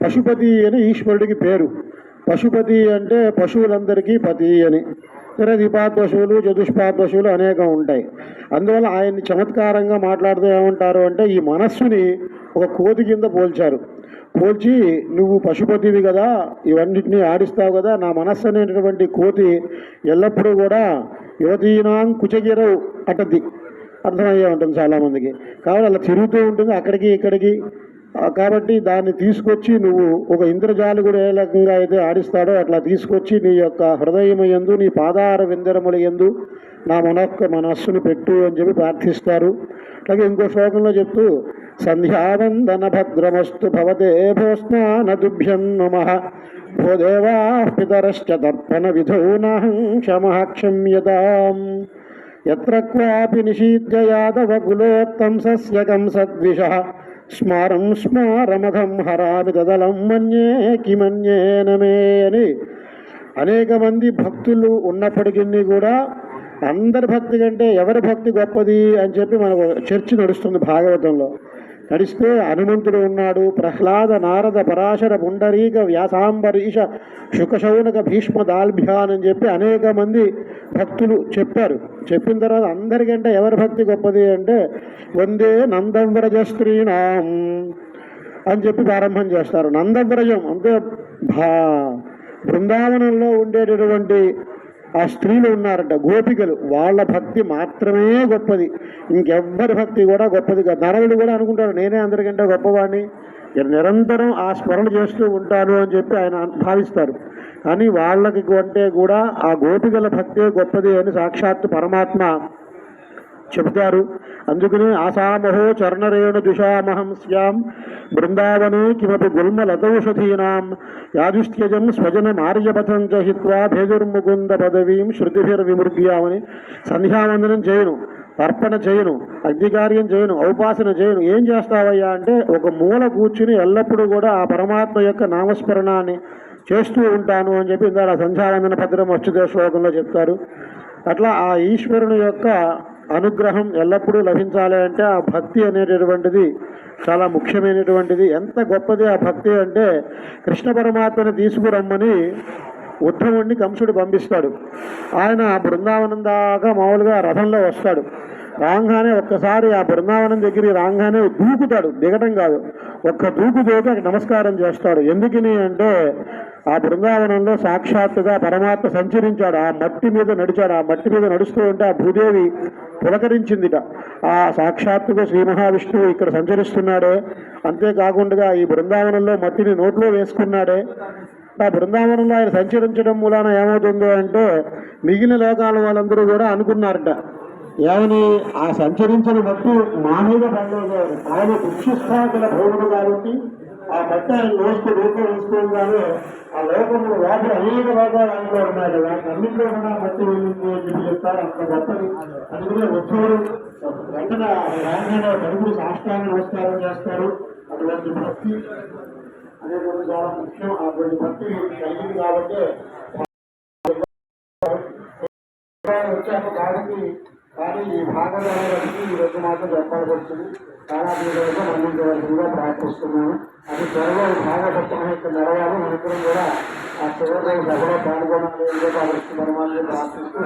పశుపతి అని ఈశ్వరుడికి పేరు. పశుపతి అంటే పశువులందరికీ పతి అని. ద్విపాద్ పశువులు చతుష్పాద్ పశువులు అనేకం ఉంటాయి. అందువల్ల ఆయన్ని చమత్కారంగా మాట్లాడుతూ ఏమంటారు అంటే ఈ మనస్సుని ఒక కోతి కింద పోల్చారు. పోల్చి నువ్వు పశుపతివి కదా ఇవన్నిటిని ఆడిస్తావు కదా నా మనస్సు అనేటటువంటి కోతి ఎల్లప్పుడూ కూడా యువతీనాం కుచగిరవు అటది. అర్థమయ్యే ఉంటుంది చాలామందికి. కాబట్టి అలా తిరుగుతూ ఉంటుంది అక్కడికి ఇక్కడికి. కాబట్టి దాన్ని తీసుకొచ్చి నువ్వు ఒక ఇంద్రజాలికుడు ఏ రకంగా అయితే ఆడిస్తాడో అట్లా తీసుకొచ్చి నీ యొక్క హృదయమయందు ఎందు నీ పాదార విందరముల ఎందు నా మనొక్క మనస్సును పెట్టు అని చెప్పి ప్రార్థిస్తారు. అలాగే ఇంకో శ్లోకంలో చెప్తూ సంధ్యావందన భద్రమస్తు భవతే భోస్నానదుభ్యం నమ భో దేవా పితరశ్చ తర్పణ విధౌ నహం క్షమః క్షమ్యతాం క్వాపి నిషీద్య యాదవకులోత్తం సస్యకం సద్విష స్మారం స్మారమఘం హరామి గదలం మన్యే కిమన్యేనమే అని అనేక మంది భక్తులు ఉన్నప్పటికీ కూడా అందరి భక్తి కంటే ఎవరి భక్తి గొప్పది అని చెప్పి మనకు చర్చ నడుస్తుంది భాగవతంలో. నడిస్తే హనుమంతుడు ఉన్నాడు ప్రహ్లాద నారద పరాశర పుండరీక వ్యాసాంబరీష శుకశౌనక భీష్మ దాల్భ్యాన్ అని చెప్పి అనేక మంది భక్తులు చెప్పారు. చెప్పిన తర్వాత అందరికంటే ఎవరి భక్తి గొప్పది అంటే వందే నందంవ్రజ స్త్రీణాం అని చెప్పి ప్రారంభం చేస్తారు. నందవ్రజం అంటే భా బృందావనంలో ఉండేటటువంటి ఆ స్త్రీలు ఉన్నారట గోపికలు. వాళ్ళ భక్తి మాత్రమే గొప్పది. ఇంకెవ్వరి భక్తి కూడా గొప్పది కాదు. నరవులు కూడా అనుకుంటారు నేనే అందరికంటే గొప్పవాడిని. నిరంతరం ఆ స్మరణ చేస్తూ ఉంటాను అని చెప్పి ఆయన భావిస్తారు. కానీ వాళ్ళకి అంటే కూడా ఆ గోపికల భక్తే గొప్పది అని సాక్షాత్తు పరమాత్మ చెబుతారు. అందుకని ఆసామహో చరణరేణు దుషామహం శ్యాం బృందావనే కిమపి గుల్మలతౌషధీనాం యాదుష్ట్యజం స్వజన మార్యపథం చహిత్వా భేదుర్ముకుంద పదవీం శృతిభిర్విమృగ్యామని సంధ్యావందనం చేయను. అర్పణ చేయను అగ్నికార్యం చేయను ఔపాసన చేయను. ఏం చేస్తావయ్యా అంటే ఒక మూల కూర్చుని ఎల్లప్పుడూ కూడా ఆ పరమాత్మ యొక్క నామస్మరణాన్ని చేస్తూ ఉంటాను అని చెప్పి ఇందాక సంధ్యావందన భద్రం వచ్చుదే శ్లోకంలో చెప్తారు. అట్లా ఆ ఈశ్వరుని యొక్క అనుగ్రహం ఎల్లప్పుడూ లభించాలి అంటే ఆ భక్తి అనేటటువంటిది చాలా ముఖ్యమైనటువంటిది. ఎంత గొప్పది ఆ భక్తి అంటే కృష్ణ పరమాత్మని తీసుకురమ్మని ఉద్ధవుణ్ణి కంసుడు పంపిస్తాడు. ఆయన బృందావనం దాకా మామూలుగా రథంలో వస్తాడు. రాగానే ఒక్కసారి ఆ బృందావనం దగ్గరికి రాగానే దూకుతాడు. దిగటం కాదు. ఒక్క దూకు దూకి నమస్కారం చేస్తాడు. ఎందుకని అంటే ఆ బృందావనంలో సాక్షాత్తుగా పరమాత్మ సంచరించాడు. ఆ మట్టి మీద నడిచాడు. ఆ మట్టి మీద నడుస్తూ ఉంటే ఆ భూదేవి పులకరించిందిట. ఆ సాక్షాత్తుగా శ్రీ మహావిష్ణువు ఇక్కడ సంచరిస్తున్నాడే. అంతేకాకుండా ఈ బృందావనంలో మట్టిని నోట్లో వేసుకున్నాడే. ఆ బృందావనంలో ఆయన సంచరించడం మూలాన ఏమవుతుందో అంటే మిగిలిన లోకాల వాళ్ళందరూ కూడా అనుకున్నారట. ఏమని? ఆ సంచరించిన బట్టి మా మీద పడలేదు. ఆయన వృక్షస్థాపన భౌముడు కాబట్టి ఆ బట్ట ఆయన లోస్తూ రూపం వేసుకోగానే ఆ లోకంలో వాటి అనేక లోకాలు ఆయనలో ఉన్నాయి. వాటి అన్నింటిలో కూడా మట్టి వెళ్ళింది అని చెప్పి చెప్తారు. అంత గొప్పది. అందుకనే వచ్చేవారు. వెంటనే రాగానే పరుగులు సాష్టాన్ని నమస్కారం చేస్తారు. అటువంటి భక్తి అనేటువంటి చాలా ముఖ్యం అటువంటి భక్తి కలిగింది కాబట్టి వచ్చాక కాబట్టి కానీ ఈ భాగవతానికి ఈ రోజు మాత్రం చెప్పాల్సి వచ్చింది చాలా దీనిలో మన్నించవలసిందిగా ప్రార్థిస్తున్నాను. అది త్వరలో ఈ భాగవతం యొక్క నెరవేరు మనందరం కూడా ఆ చివరి సభలో పాల్గొనాలి అని పరమాత్మ ప్రార్థిస్తూ